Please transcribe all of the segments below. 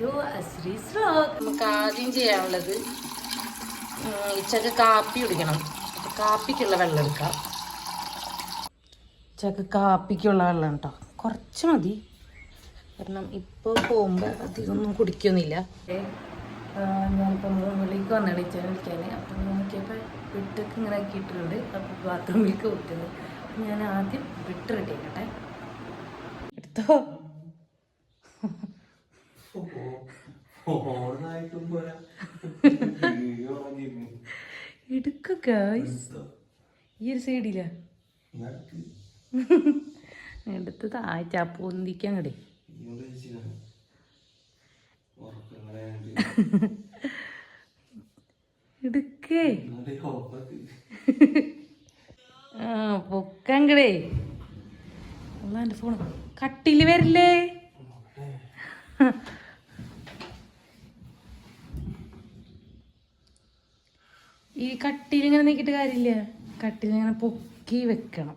To Ashree's vlog നമുക്ക് ആദ്യം ചെയ്യാനുള്ളത് ഉച്ചയ്ക്ക് കാപ്പി കുടിക്കണം. കാപ്പിക്കുള്ള വെള്ളം എടുക്കാം. ഉച്ചയ്ക്ക് കാപ്പിക്കുള്ള വെള്ളം കേട്ടോ കുറച്ച് മതി. കാരണം ഇപ്പോൾ പോകുമ്പോൾ അധികമൊന്നും കുടിക്കൊന്നുമില്ല ഞാനിപ്പോൾ റൂമിലേക്ക് വന്നാണ് ഇച്ചാൻ വിളിക്കാൻ അപ്പം നോക്കിയപ്പോൾ വിട്ടൊക്കെ ഇങ്ങനെ ആക്കിയിട്ടുണ്ട്. അപ്പോൾ ബാത്റൂമിലേക്ക് വിട്ടത് ഞാൻ ആദ്യം വിട്ട് റെഡി ആക്കട്ടെ എടുത്തോ? എടുക്ക ഗായ്സ് ഈ ഒരു. എടുത്ത് താഴ്ച പൊന്തിക്കാൻ. എടുക്കേ. ആ പൊക്കാൻ കടേ അല്ല എന്റെ ഫോൺ വരില്ലേ? ഈ കട്ടിയിൽ ഇങ്ങനെ നീക്കിയിട്ട് കാര്യമില്ല. കട്ടിയിൽ ഇങ്ങനെ പൊക്കി വെക്കണം.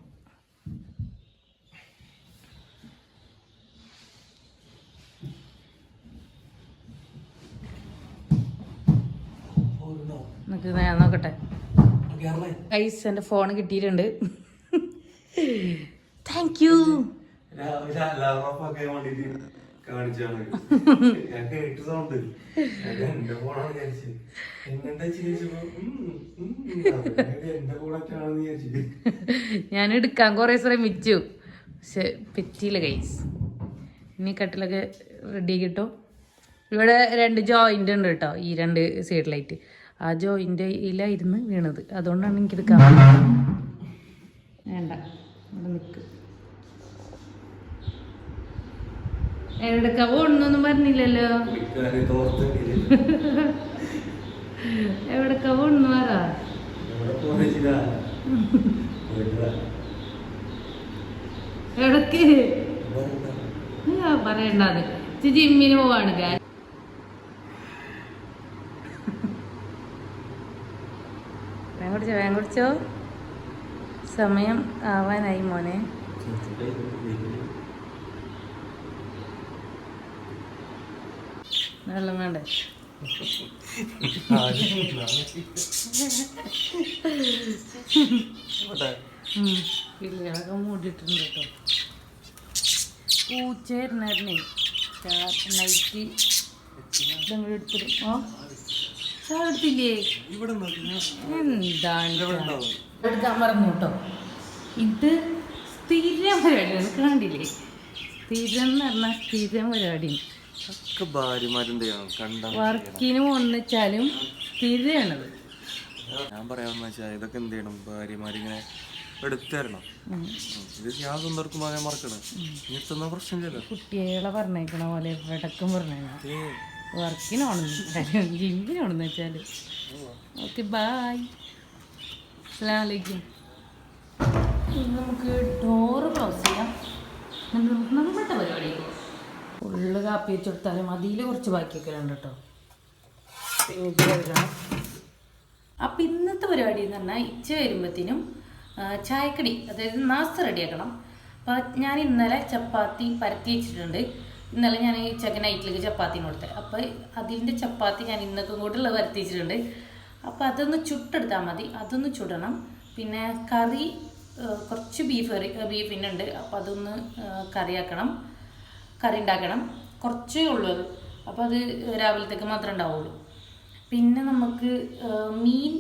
ഞാൻ നോക്കട്ടെ. ഐസ് എന്റെ ഫോൺ കിട്ടിയിട്ടുണ്ട്. താങ്ക് യു കാണിച്ചാണ്. ഞാൻ കേട്ട്. എന്റെ ഫോണാണ് ചോദിച്ചപ്പോ, എന്റെ ഫോണൊക്കെയാണെന്ന്. ഞാൻ എടുക്കാൻ കുറേ ശ്രമിച്ചു പക്ഷെ പറ്റിയില്ല കൈസ് ഇനി കട്ടിലൊക്കെ റെഡി കിട്ടും. ഇവിടെ രണ്ട് ജോയിന്റ് ഉണ്ട് കേട്ടോ ഈ രണ്ട് സൈഡ് ലൈറ്റ് ആ ജോയിന്റിലായിരുന്നു വീണത്. അതുകൊണ്ടാണ് എനിക്കെടുക്കാൻ വേണ്ട. ഇവിടെ നിൽക്ക് എവിടേക്കാ പോണെന്നൊന്നും പറഞ്ഞില്ലല്ലോ. എവിടേക്കാ പോണെന്ന് പറ. എവിടേക്ക്? പറയണ്ടാത് ജിമ്മിന് പോവാണ് ഞാൻ വേഗം കുടിച്ചോ വേഗം കുടിച്ചോ. സമയം ആവാനായി മോനെ. വെള്ളം വേണ്ടേ. കിളികളൊക്കെ മൂടിയിട്ടുണ്ട് കേട്ടോ. ഇവിടെ നോക്കി എന്താണ് എടുക്കാൻ ഇത് സ്ഥിരം പരിപാടിയാണ്. കണ്ടില്ലേ? സ്ഥിരം എന്ന് പറഞ്ഞാൽ സ്ഥിരം പരിപാടി ഒക്കെ ഭാര്യമാരെന്ത് ചെയ്യണം? കണ്ടാ വർക്കിന് ഒന്നിച്ചാലും ഞാൻ പറയാമെന്ന് വെച്ചാൽ ഇതൊക്കെ എന്ത് ചെയ്യണം? ഭാര്യമാരിങ്ങനെ എടുത്തരണം. ഇത് ഞാൻ സ്വന്തർക്കും ഞാൻ മറക്കണം. പ്രശ്നമില്ലല്ലോ. കുട്ടികളെ പറഞ്ഞേക്കണ പോലെ ഇടക്കും പറഞ്ഞേക്കണം. വർക്കിനോണെന്ന് ജിമ്മിനോണെന്ന് വെച്ചാൽ ഓക്കെ ബായ് നമുക്ക് ഡോറ് ക്ലോസ് ചെയ്യാം. നമ്മുടെ പരിപാടി ഫുള്ള് കാപ്പി വെച്ച് കൊടുത്താലും അതിൽ കുറച്ച് ബാക്കിയൊക്കെ ഉണ്ട് കേട്ടോ പിന്നെ ഇത് കഴുകണം അപ്പം ഇന്നത്തെ പരിപാടി എന്ന് പറഞ്ഞാൽ ഇച്ച വരുമ്പോഴത്തേനും ചായക്കടി അതായത് നാസ്ത റെഡിയാക്കണം. അപ്പം ഞാൻ ഇന്നലെ ചപ്പാത്തി പരത്തി വെച്ചിട്ടുണ്ട്. ഇന്നലെ ഞാൻ ഈ ചെക്കൻ നൈറ്റിലേക്ക് ചപ്പാത്തി കൊടുത്തത് അപ്പോൾ അതിന്റെ ചപ്പാത്തി ഞാൻ ഇന്നൊക്കെ കൂട്ടുള്ള പരത്തി വെച്ചിട്ടുണ്ട്. അപ്പോൾ അതൊന്ന് ചുട്ടെടുത്താൽ മതി. അതൊന്ന് ചുടണം. പിന്നെ കറി കുറച്ച് ബീഫ് കറി ബീഫിനുണ്ട് അപ്പോൾ അതൊന്ന് കറിയാക്കണം. കറി ഉണ്ടാക്കണം. കുറച്ചേ ഉള്ളൂ അത്. അപ്പോൾ അത് രാവിലത്തേക്ക് മാത്രമേ ഉണ്ടാവുള്ളൂ. പിന്നെ നമുക്ക് മീൻ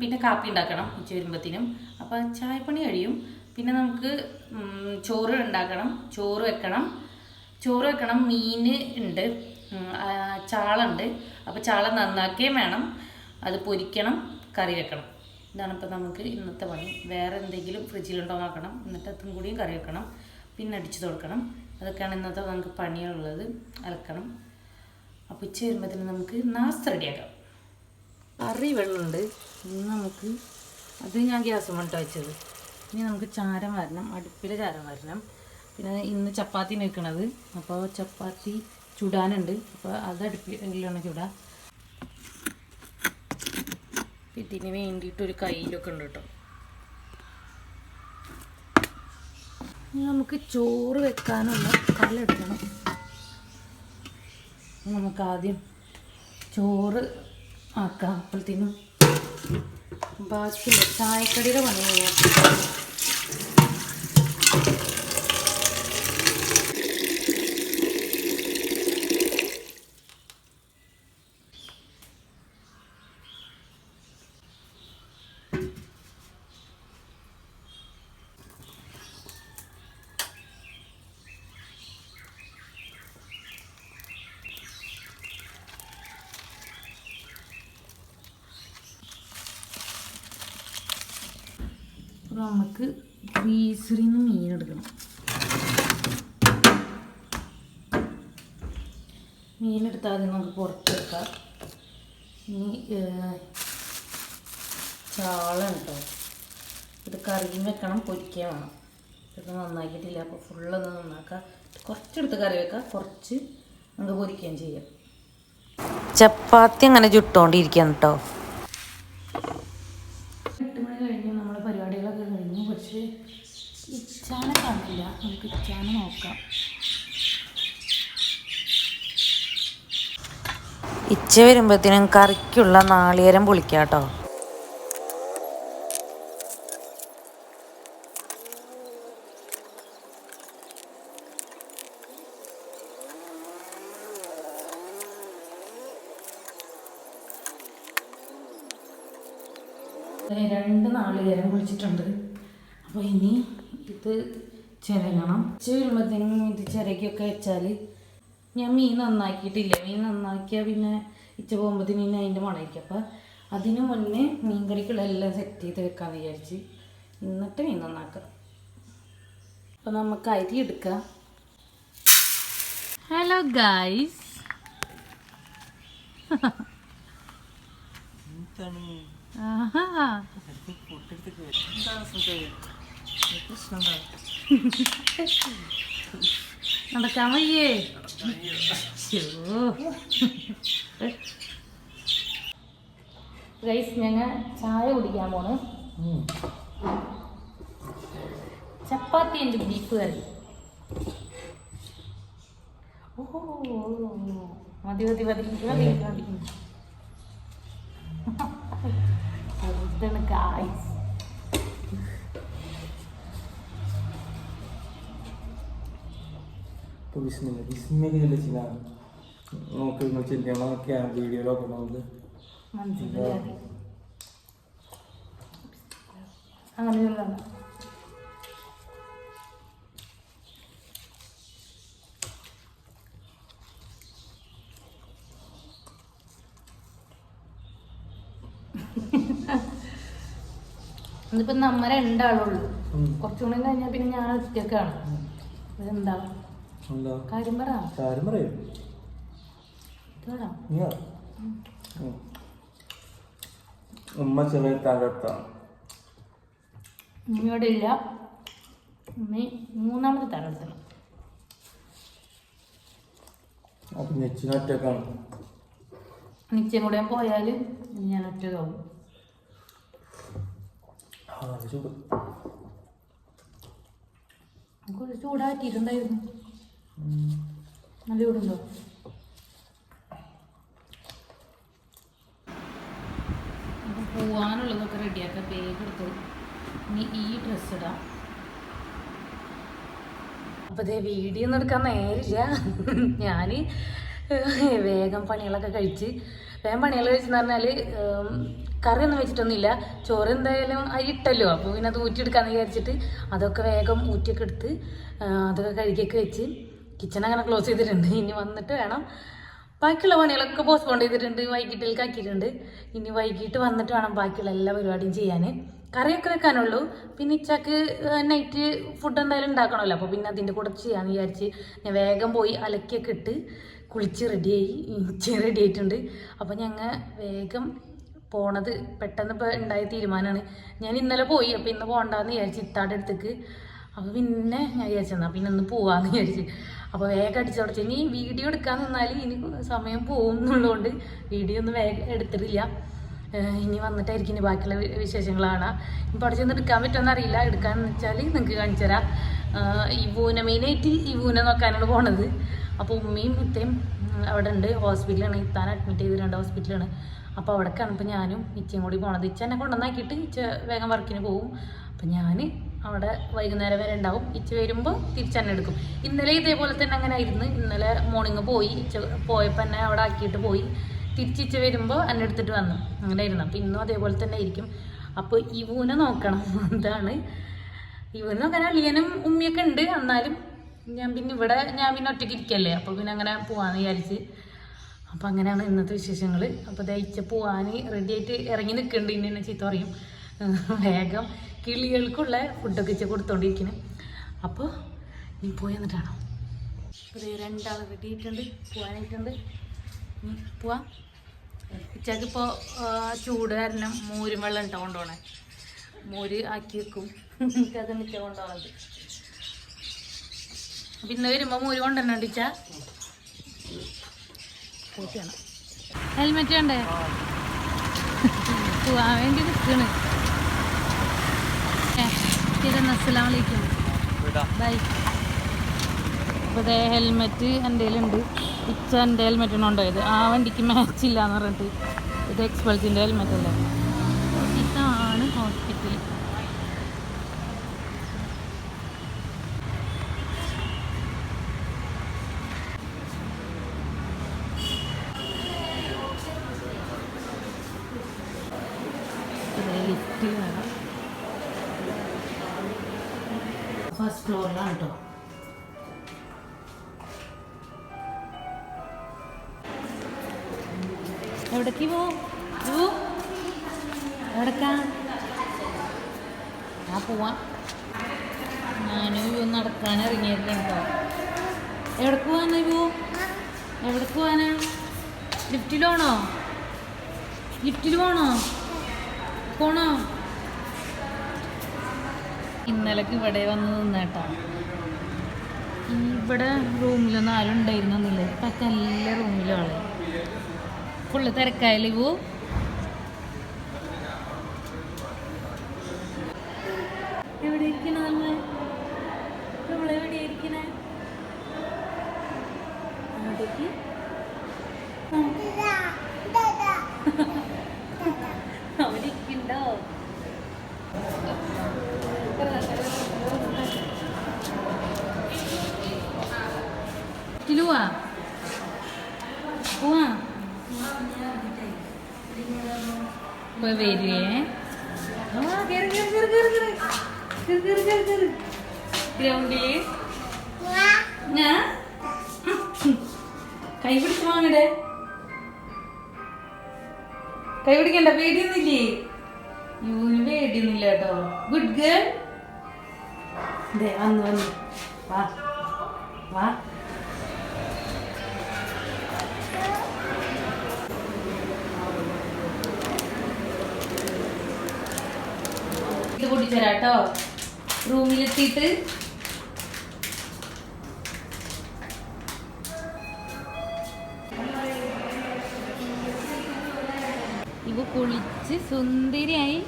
പിന്നെ കാപ്പി ഉണ്ടാക്കണം ഉച്ച വരുമ്പോഴത്തേനും. അപ്പോൾ ചായപ്പണി കഴിയും. പിന്നെ നമുക്ക് ചോറ് ഉണ്ടാക്കണം. ചോറ് വെക്കണം. ചോറ് വെക്കണം. മീൻ ഉണ്ട്. ചാളുണ്ട് അപ്പോൾ ചാള നന്നാക്കുകയും വേണം. അത് പൊരിക്കണം. കറി വെക്കണം. ഇതാണ് ഇപ്പോൾ നമുക്ക് ഇന്നത്തെ പണി. വേറെ എന്തെങ്കിലും ഫ്രിഡ്ജിലുണ്ടോ നോക്കണം. എന്നിട്ട് അതും കൂടിയും കറി വെക്കണം. പിന്നെ അടിച്ചു കൊടുക്കണം അതൊക്കെയാണ് ഇന്നത്തെ നമുക്ക് പണിയുള്ളത് അലക്കണം. അപ്പോൾ ഉച്ച വരുമ്പോഴത്തേന് നമുക്ക് നാസ്ത റെഡിയാക്കാം. കറി വെള്ളമുണ്ട്. ഇന്ന് നമുക്ക് അത് ഞാൻ ഗ്യാസ് മണ്ട വെച്ചത്. ഇനി നമുക്ക് ചാരം വരണം. അടുപ്പിൽ ചാരം വരണം. പിന്നെ ഇന്ന് ചപ്പാത്തി നിൽക്കണത് അപ്പോൾ ചപ്പാത്തി ചുടാനുണ്ട്. അപ്പോൾ അത് അടുപ്പിലാണ് ചുടാം. ഇതിന് വേണ്ടിയിട്ടൊരു കയ്യിലൊക്കെ ഉണ്ട് കേട്ടോ. ഇനി നമുക്ക് ചോറ് വെക്കാനുള്ള കല്ലെടുക്കണം നമുക്ക് ആദ്യം ചോറ് ആക്കാം. അപ്പോഴത്തേനും ബാക്കിയുള്ള ചായക്കടിയുടെ പണി ചെയ്യാം നമുക്ക് ഫ്രീസറിൽ നിന്ന് മീൻ എടുക്കണം. മീനെടുത്താൽ ആദ്യം നമുക്ക് പുറത്തെടുക്കാം. ഇനി ചാള കേട്ടോ ഇത് കറിയും വെക്കണം പൊരിക്കേ വേണം. ഇത് നന്നാക്കിയിട്ടില്ല അപ്പോൾ ഫുള്ളൊന്ന് നന്നാക്കാം. കുറച്ചെടുത്ത് കറി വെക്കാം കുറച്ച് നമുക്ക് പൊരിക്കുകയും ചെയ്യാം. ചപ്പാത്തി അങ്ങനെ ചുട്ടുകൊണ്ടിരിക്കണം കേട്ടോ എട്ട് മണി കഴിഞ്ഞു നമ്മളെ പരിപാടികളൊക്കെ കഴിഞ്ഞു പക്ഷേ ഇച്ചാനെ നമുക്ക് ഇച്ചാനെ നോക്കാം. ഇച്ച വരുമ്പോഴത്തേനും കറിക്കുള്ള നാളികേരം പൊളിക്കാം കേട്ടോ. രണ്ട് നാളികേരം പൊളിച്ചിട്ടുണ്ട്. അപ്പോൾ ഇനി ഇത് ചിരങ്ങണം ഉച്ച വരുമ്പോഴത്തേനും ഇത് ചിരക്കൊക്കെ വെച്ചാൽ ഞാൻ മീൻ നന്നാക്കിയിട്ടില്ല? മീൻ നന്നാക്കിയാൽ പിന്നെ ഇച്ച പോകുമ്പോഴത്തേനും പിന്നെ അതിന്റെ മണയ്ക്കും അപ്പം അതിന് മുന്നേ മീൻ കറിക്കുള്ള എല്ലാം സെറ്റ് ചെയ്ത് വെക്കാമെന്ന് വിചാരിച്ച് എന്നിട്ട് മീൻ നന്നാക്കാം. അപ്പം നമുക്ക് അരി എടുക്കാം. ഹലോ ഗായ്സ് ആഹാ. നടക്കാൻ വയ്യേ. ഗൈസ് ഞങ്ങൾ ചായ കുടിക്കാൻ പോണ്. ചപ്പാത്തി എന്റെ ബീഫ് കറി ഓ മതി മതി മതി. മതി മതി ഇതാണ് ബിസ്മില്ല ബിസ്മില്ല ചെല്ലിച്ചില്ല നോക്ക് നിങ്ങൾ ചെല്ലണം ക്യാമ്പ് വീഡിയോയിലൊക്കെ നമുക്ക് അങ്ങനെ ചൊല്ലാണ് ഇതിപ്പോ നമ്മ രണ്ടാളുള്ളൂ. കുറച്ചുകൂടെ കഴിഞ്ഞാൽ പിന്നെ ഞാൻ ഒറ്റക്കാണ്. ഇതെന്താ കാര്യം പറ. കാര്യം പറയൂ. ഉമ്മ ചെറിയ തകർത്താണ് ഉമ്മയോടെ ഇല്ല. ഉമ്മ മൂന്നാമത്തെ തകർത്തണം അപ്പൊ നെച്ചിനൊറ്റക്കാണ് നിശ്ചയം കൂടെ പോയാൽ ഞാൻ ഒറ്റക്കാവും. ചൂടാക്കിയിട്ടുണ്ടായിരുന്നു നല്ല ചൂടുണ്ടോ അപ്പം പോവാനുള്ളതൊക്കെ റെഡിയാക്കാം ബാഗ് എടുത്തു ഇനി ഈ ഡ്രസ്സ് ഇടാം. അപ്പോൾ ഇതേ വീഡിയോ ഒന്നും എടുക്കാൻ നേരില്ല. ഞാൻ വേഗം പണികളൊക്കെ കഴിച്ച്. വേഗം പണികൾ കഴിച്ചെന്ന് പറഞ്ഞാൽ ഒന്നും വെച്ചിട്ടൊന്നുമില്ല. ചോറ് എന്തായാലും ഇട്ടല്ലോ. അപ്പോൾ പിന്നെ അത് ഊറ്റിയെടുക്കാമെന്ന് വിചാരിച്ചിട്ട് അതൊക്കെ വേഗം ഊറ്റിയൊക്കെ എടുത്ത് അതൊക്കെ കഴുകിയൊക്കെ വെച്ച് കിച്ചൺ അങ്ങനെ ക്ലോസ് ചെയ്തിട്ടുണ്ട്. ഇനി വന്നിട്ട് വേണം ബാക്കിയുള്ള പണികളൊക്കെ പോസ്റ്റ്പോൺ ചെയ്തിട്ടുണ്ട്. വൈകിട്ടിലേക്ക് ആക്കിയിട്ടുണ്ട്. ഇനി വൈകിട്ട് വന്നിട്ട് വേണം ബാക്കിയുള്ള എല്ലാ പരിപാടിയും ചെയ്യാൻ കറിയൊക്കെ വെക്കാനുള്ളൂ. പിന്നെ ഇച്ചാക്ക് നൈറ്റ് ഫുഡ് എന്തായാലും ഉണ്ടാക്കണമല്ലോ. അപ്പോൾ പിന്നെ അതിന്റെ കൂടെ ചെയ്യാമെന്ന് വിചാരിച്ച് ഞാൻ വേഗം പോയി അലക്കിയൊക്കെ ഇട്ട് കുളിച്ച് റെഡിയായി ഇച്ചി റെഡി ആയിട്ടുണ്ട്. അപ്പോൾ ഞങ്ങൾ വേഗം പോണത് പെട്ടെന്ന് ഇപ്പോൾ ഉണ്ടായ തീരുമാനമാണ് ഞാൻ ഇന്നലെ പോയി. അപ്പോൾ ഇന്ന് പോകണ്ടെന്ന് വിചാരിച്ച് ഇത്താടെ അടുത്തേക്ക്. അപ്പോൾ പിന്നെ ഞാൻ വിചാരിച്ചെന്നാ പിന്നെ ഒന്ന് പോവാമെന്ന് വിചാരിച്ച്. അപ്പോൾ വേഗം അടിച്ചു തുടച്ചു. ഇനി വീഡിയോ എടുക്കാൻ നിന്നാൽ ഇനി സമയം പോകും എന്നുള്ളതുകൊണ്ട് വീഡിയോ ഒന്നും വേഗം എടുത്തിട്ടില്ല. ഇനി വന്നിട്ടായിരിക്കും ഇനി ബാക്കിയുള്ള വിശേഷങ്ങളാണ്. ഇപ്പോൾ അവിടെ ചെന്ന് എടുക്കാൻ പറ്റുമെന്ന് അറിയില്ല. എടുക്കാന്ന് വെച്ചാൽ നിങ്ങൾക്ക് കാണിച്ചു തരാം. ഈ പൂന മെയിനായിട്ട് ഈ പൂന നോക്കാനാണ് പോണത്. അപ്പോൾ ഉമ്മയും ഇത്തയും അവിടെ ഉണ്ട്. ഹോസ്പിറ്റലാണ്. ഇത്താൻ അഡ്മിറ്റ് ചെയ്തിട്ടുണ്ട് ഹോസ്പിറ്റലാണ്. അപ്പോൾ അവിടേക്കാണ് ഇപ്പോൾ ഞാനും ഇച്ചയും കൂടി പോണത്. ഇച്ച എന്നെ കൊണ്ടുവന്നാക്കിയിട്ട് ഇച്ച വേഗം വർക്കിന് പോകും അപ്പം ഞാൻ അവിടെ വൈകുന്നേരം വരെ ഉണ്ടാവും. ഇച്ച വരുമ്പോൾ തിരിച്ചെന്നെ എടുക്കും. ഇന്നലെ ഇതേപോലെ തന്നെ അങ്ങനെ ആയിരുന്നു. ഇന്നലെ മോർണിംഗ് പോയി. ഇച്ച പോയപ്പോൾ തന്നെ അവിടെ ആക്കിയിട്ട് പോയി. തിരിച്ചിച്ച വരുമ്പോൾ എന്നെ എടുത്തിട്ട് വന്നു. അങ്ങനെ ആയിരുന്നു. അപ്പോൾ ഇന്നും അതേപോലെ തന്നെ ആയിരിക്കും. അപ്പോൾ ഇവനെ നോക്കണം. എന്താണ് ഇവന് നോക്കാൻ അളിയനും ഉമ്മിയൊക്കെ ഉണ്ട്. എന്നാലും ഞാൻ പിന്നെ ഇവിടെ ഞാൻ പിന്നെ ഒറ്റയ്ക്ക് ഇരിക്കല്ലേ? അപ്പോൾ പിന്നെ അങ്ങനെ പോകാമെന്ന് വിചാരിച്ച്. അപ്പോൾ അങ്ങനെയാണ് ഇന്നത്തെ വിശേഷങ്ങൾ അപ്പോൾ ദയിച്ച പോകാൻ റെഡി ആയിട്ട് ഇറങ്ങി നിൽക്കുന്നുണ്ട് ഇനി എന്നെ ചീത്ത പറയും. വേഗം കിളികൾക്കുള്ള ഫുഡൊക്കെ ഇച്ച കൊടുത്തോണ്ടിരിക്കുന്നു അപ്പോൾ നീ പോയി എന്നിട്ടാണോ അപ്പോൾ ദേ രണ്ടാൾ റെഡി ആയിട്ടുണ്ട് പോകാനായിട്ടുണ്ട് ഇനി പോവാം. ഉച്ചയ്ക്ക് ചൂട് കാരണം മോരും വെള്ളം ഇട്ടോ കൊണ്ടുപോണേ. മോര് ആക്കി വെക്കും. എനിക്കത് മിച്ച കൊണ്ടുപോകണത് പിന്നെ വരുമ്പോൾ മോര് കൊണ്ടുവരണ്ടിച്ച കൂട്ടിയാണ് ഹെൽമെറ്റ് ഉണ്ടേ പോവാൻ വേണ്ടി നിൽക്കണ് അസ്സലാം വലൈക്കും ബൈ. അപ്പോൾ ഇതേ ഹെൽമെറ്റ് എന്റെ കയ്യിലുണ്ട്. ഇച്ച എന്റെ ഹെൽമെറ്റാണ് ഉണ്ടായത് ആ വണ്ടിക്ക് മാച്ച് ഇല്ല എന്ന് പറഞ്ഞിട്ട് ഇത് എക്സ്പൾസിന്റെ ഹെൽമെറ്റ് അല്ലേ? ഇതാണ് ഹോസ്പിറ്റൽ ലിഫ്റ്റ് വേണം ഫ്ലോറിലാണ് കേട്ടോ എവിടേക്ക് പോവും എവിടക്കാ ആ പോവാം ഞാനും നടക്കാൻ ഇറങ്ങിയിരുന്നു കേട്ടോ എവിടേക്ക് പോവാന്ന് ഇവോ എവിടേക്ക് പോവാനാ ലിഫ്റ്റിൽ പോണോ? ലിഫ്റ്റിൽ പോണോ? പോണോ? ഇന്നലേക്ക് ഇവിടെ വന്ന് നിന്നേട്ടാ. ഇവിടെ റൂമിലൊന്നും ആരും ഉണ്ടായിരുന്നില്ല ഇപ്പം എല്ലാ റൂമിലും ഫുള്ള് തിരക്കായാലും പോ എവിടെ ഇരിക്കണ എവിടെ ഇരിക്കണേ? ലുവാ പോവാ ഇപ്പൊ വരുവേ ഗ്രൗണ്ടിൽ ഞാൻ കൈ പിടിച്ച് വാങ്ങടേ കൈ പിടിക്കണ്ട പേടിയൊന്നുമില്ലേ? യൂന് പേടിയൊന്നുമില്ല കേട്ടോ. ഗുഡ് ഗേൾ അതെ വന്നു വന്നു. വാ. വാ. പൊട്ടിച്ചരാ കേട്ടോ റൂമിലെത്തിയിട്ട്. ഇവ കുളിച്ച് സുന്ദരിയായി.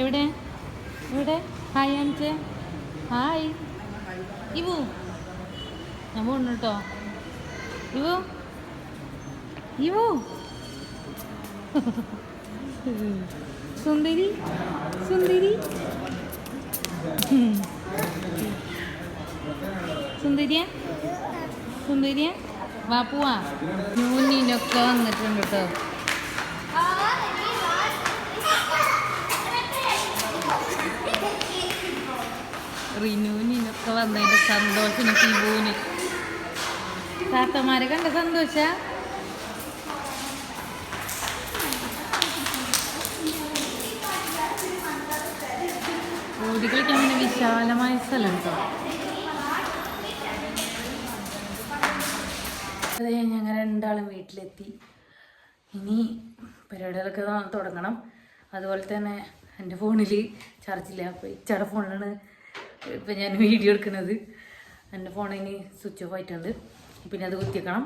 എവിടെ? എവിടെ? ഹായ് അഞ്ച ഹായ്. ഇവു. ഞാൻ പോണു കേട്ടോ ഇവു. ഇവു. സുന്ദരി സുന്ദരി. സുന്ദരിയ സുന്ദരിയ വാ പോവാ. ന്യൂനിനൊക്കെ വന്നിട്ടുണ്ട് കേട്ടോ റിനൂനിനൊക്കെ വന്നതിന്റെ സന്തോഷത്തിന് ശിവുവിന് താത്തമാരെ കണ്ട സന്തോഷ? കളിക്കാൻ പിന്നെ വിശാലമായ സ്ഥലം കേട്ടോ ഞങ്ങൾ രണ്ടാളും വീട്ടിലെത്തി. ഇനി പരിപാടികളൊക്കെ തുടങ്ങണം. അതുപോലെ തന്നെ എന്റെ ഫോണിൽ ചാർജില്ല അപ്പോൾ ഇച്ചയുടെ ഫോണിലാണ് ഇപ്പം ഞാൻ വീഡിയോ എടുക്കുന്നത്. എന്റെ ഇനി സ്വിച്ച് ഓഫ് ആയിട്ടുണ്ട്. പിന്നെ അത് കുത്തിക്കണം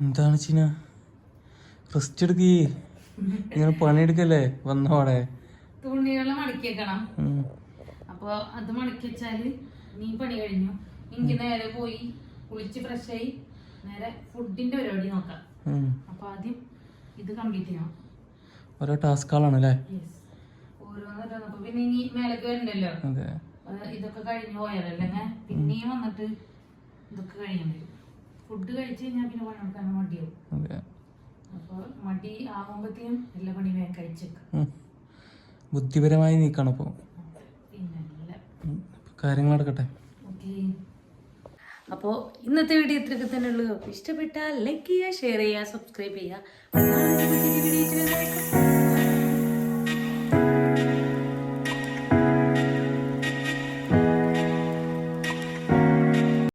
എന്താണ് ചീന? റെസ്റ്റ് എടുക്കേ. ഇങ്ങനെ പണിയെടുക്കല്ലേ വന്നോടെ തുണികൾ മടക്കി വെക്കണം അപ്പൊ അത് മടക്കി വെച്ചാൽ നീ പണി കഴിഞ്ഞു. എനിക്ക് നേരെ പോയി കുളിച്ച് ഫ്രഷായി നേരെ ഫുഡിന്റെ പരിപാടി നോക്കാം. അപ്പൊ ആദ്യം ഇത് കംപ്ലീറ്റ് ചെയ്യണം. ഓരോ ടാസ്കുകളാണ് അല്ലേ ഓരോന്നോരോന്ന്. അപ്പൊ പിന്നെ ഇനി മേലേക്ക് വരണ്ടല്ലോ? ഇതൊക്കെ കഴിഞ്ഞു പോയാലല്ലേ? പിന്നെയും വന്നിട്ട് ഇതൊക്കെ കഴിയാൻ വരും ഫുഡ് കഴിച്ചു കഴിഞ്ഞാൽ പിന്നെ പണിയെടുക്കാൻ മടിയാവും. അപ്പൊ മടി ആകുമ്പോഴത്തേക്കും എല്ലാ പണിയും കഴിച്ചേക്കാം. ബുദ്ധിപരമായി നീക്കണം അപ്പോൾ കാര്യങ്ങൾ നടക്കട്ടെ. അപ്പോൾ ഇന്നത്തെ വീഡിയോ ഇത്രയൊക്കെ തന്നെ ഉള്ളൂ ഇഷ്ടപ്പെട്ടാൽ ലൈക്ക് ചെയ്യുക ഷെയർ ചെയ്യുക സബ്സ്ക്രൈബ് ചെയ്യുക.